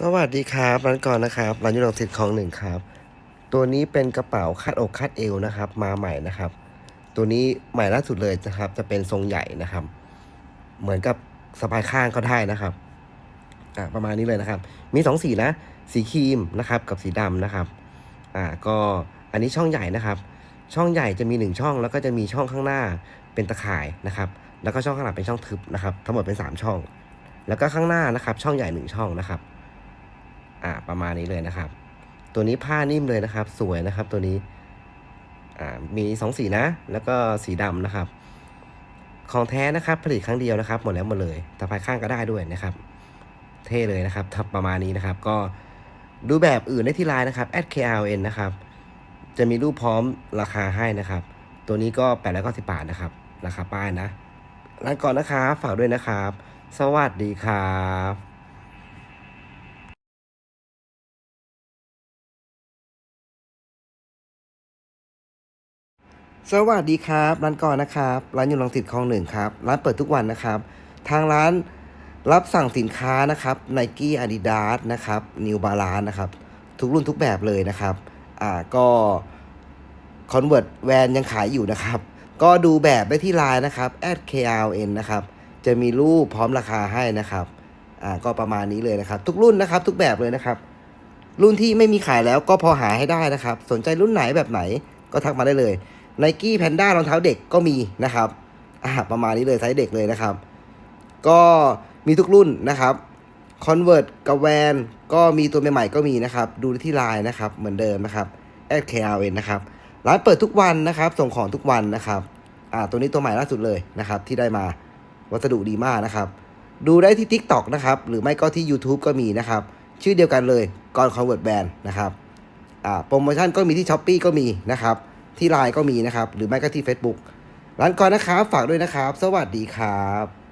สวัสดีครับร้านก่อนนะครับร้านยุโรปสิทธิ์ของหนึ่งครับ ตัวนี้เป็นกระเป๋าคาดอกคาดเอวนะครับ มาใหม่นะครับ ตัวนี้ใหม่ล่าสุดเลยนะครับ จะเป็นทรงใหญ่นะครับ เหมือนกับสะพายข้างก็ได้นะครับอ่าประมาณนี้เลยนะครับ มีสองสีนะ สีครีมนะครับ กับสีดำนะครับอ่าก็อันนี้ช่องใหญ่นะครับ ช่องใหญ่จะมีหนึ่งช่อง แล้วก็จะมีช่องข้างหน้าเป็นตะข่ายนะครับ แล้วก็ช่องข้างหลังเป็นช่องทึบนะครับ ทั้งหมดเป็นสามช่อง แล้วก็ข้างหน้านะครับ ช่องใหญ่หนึ่งช่องนะครับ อ่าประมาณนี้เลยนะครับ ตัวนี้ผ้านิ่มเลยนะครับ สวยนะครับตัวนี้อ่ามีสองสีนะ แล้วก็สีดำนะครับ ของแท้นะครับ ผลิตครั้งเดียวนะครับ หมดแล้วหมดเลยตะภายข้างก็ได้ด้วยนะครับ เท่เลยนะครับทับประมาณนี้นะครับ ก็ดูแบบอื่นได้ที่ไลน์นะครับ @kln นะครับ จะมีรูปพร้อมราคาให้นะครับ ตัวนี้ก็890บาทนะครับ ราคาป้ายนะร้านก่อนนะครับ ฝากด้วยนะครับ สวัสดีครับ สวัสดีครับ ร้านก่อนนะครับร้านอยู่ลังสิตคลองหนึ่งครับ ร้านเปิดทุกวันนะครับ ทางร้านรับสั่งสินค้านะครับไนกี้อาดิดาสนะครับนิวบาลานนะครับ ทุกรุ่นทุกแบบเลยนะครับอ่าก็คอนเวิร์ตแวนยังขายอยู่นะครับ ก็ดูแบบได้ที่ไลน์นะครับ @kln นะครับ จะมีรูปพร้อมราคาให้นะครับอ่าก็ประมาณนี้เลยนะครับ ทุกรุ่นนะครับ ทุกแบบเลยนะครับ รุ่นที่ไม่มีขายแล้วก็พอหาให้ได้นะครับ สนใจรุ่นไหนแบบไหนก็ทักมาได้เลย ไนกี้แพนด้ารองเท้าเด็กก็มีนะครับอ่าประมาณนี้เลยไซส์เด็กเลยนะครับ ก็มีทุกรุ่นนะครับคอนเวิร์ตกับแวนก็มีตัวใหม่ๆก็มีนะครับ ดูที่ไลน์นะครับ เหมือนเดิมนะครับ @kln นะครับ ร้านเปิดทุกวันนะครับ ส่งของทุกวันนะครับ อ่า ตัวนี้ตัวใหม่ล่าสุดเลยนะครับ ที่ได้มาวัสดุดีมากนะครับ ดูได้ที่ TikTok นะครับ หรือไม่ก็ที่ YouTube ก็มีนะครับ ชื่อเดียวกันเลยก่อน Convert Band นะครับ อ่า โปรโมชั่นก็มีที่ s h อ p e e ก็มีนะครับ ที่ไลน์ก็มีนะครับ หรือไม่ก็ที่ Facebook ร้านก่อนนะครับ ฝากด้วยนะครับ สวัสดีครับ